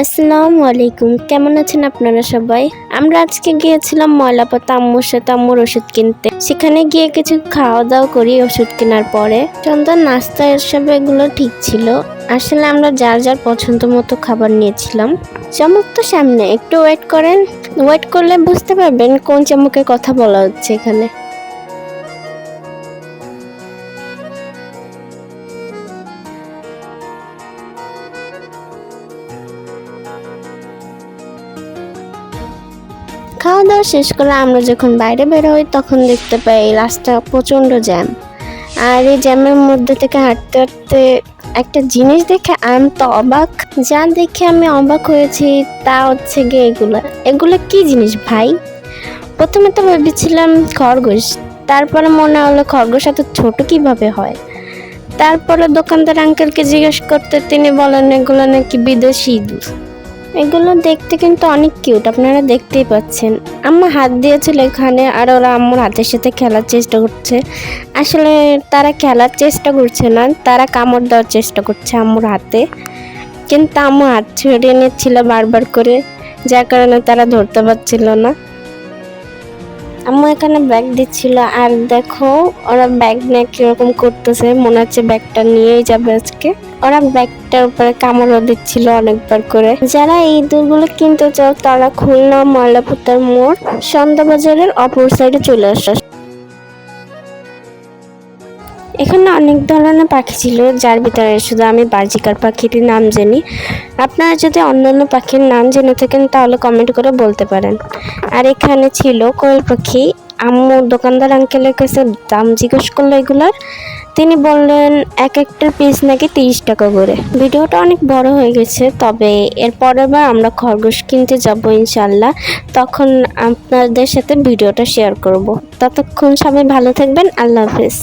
আসসালামু আলাইকুম। কেমন আছেন আপনারা সবাই? আমরা আজকে গিয়েছিলাম ময়লাপাতা আম্মুর সাথে আম্মুর ওষুধ কিনতে। সেখানে গিয়ে কিছু খাওয়া দাওয়া করি, ওষুধ কেনার পরে। সন্ধ্যার নাস্তা, এসব এগুলো ঠিক ছিল। আসলে আমরা যার যার পছন্দ মতো খাবার নিয়েছিলাম। চমক তো সামনে, একটু ওয়েট করেন। ওয়েট করলে বুঝতে পারবেন কোন চমকের কথা বলা হচ্ছে এখানে। খাওয়া দাওয়া শেষ করে আমরা যখন বাইরে বের হই, তখন দেখতে পাই রাস্তা প্রচণ্ড জ্যাম। আর এই জ্যামের মধ্যে থেকে হাঁটতে হাঁটতে একটা জিনিস দেখে আমি তো অবাক। যা দেখে আমি অবাক হয়েছি তা হচ্ছে গিয়ে এগুলো। এগুলো কি জিনিস ভাই? প্রথমে তো ভেবেছিলাম খরগোশ। তারপরে মনে হলো খরগোশ এত ছোট কীভাবে হয়? তারপরে দোকানদার আঙ্কেলকে জিজ্ঞেস করতে তিনি বলেন, এগুলো নাকি বিদেশি ইঁদুর। এগুলো দেখতে কিন্তু অনেক কিউট আপনারা দেখতেই পাচ্ছেন। আম্মা হাত দিয়েছিল এখানে আর ওরা আম্মুর হাতের সাথে খেলার চেষ্টা করছে। আসলে তারা খেলার চেষ্টা করছে না, তারা কামড় দেওয়ার চেষ্টা করছে আম্মুর হাতে। কিন্তু আম্মু হাত ছড়িয়ে নিচ্ছিল বারবার করে, যার কারণে তারা ধরতে পারছিল না। আম্মু এখানে ব্যাগ দিচ্ছিল, আর দেখো ওরা ব্যাগ নিয়ে কীরকম করতেছে, মনে হচ্ছে ব্যাগটা নিয়েই যাবে আজকে। ওরা ব্যাগটার উপরে কামড়ও দিচ্ছিল অনেকবার করে। যারা এই দূরগুলো কিনতে চাও, তারা খুলনা ময়লাপুতার মোড় সন্ধ্যাবাজারের অপর সাইডে চলে আসা। এখানে অনেক ধরনের পাখি ছিল, যার ভিতরে শুধু আমি বার্জিকার পাখিটির নাম জানি। আপনারা যদি অন্যান্য পাখির নাম জেনে থাকেন, তাহলে কমেন্ট করে বলতে পারেন। আর এখানে ছিল কোয়েল পাখি। আম্মু দোকানদার আঙ্কেলের কাছে দাম জিজ্ঞেস করল এগুলার। তিনি বললেন, এক একটার পিস নাকি তিরিশ টাকা করে। ভিডিওটা অনেক বড় হয়ে গেছে, তবে এর পরের বার আমরা খরগোশ কিনতে যাব ইনশাল্লাহ তখন আপনাদের সাথে ভিডিওটা শেয়ার করব। ততক্ষণ সবাই ভালো থাকবেন, আল্লাহ হাফেজ।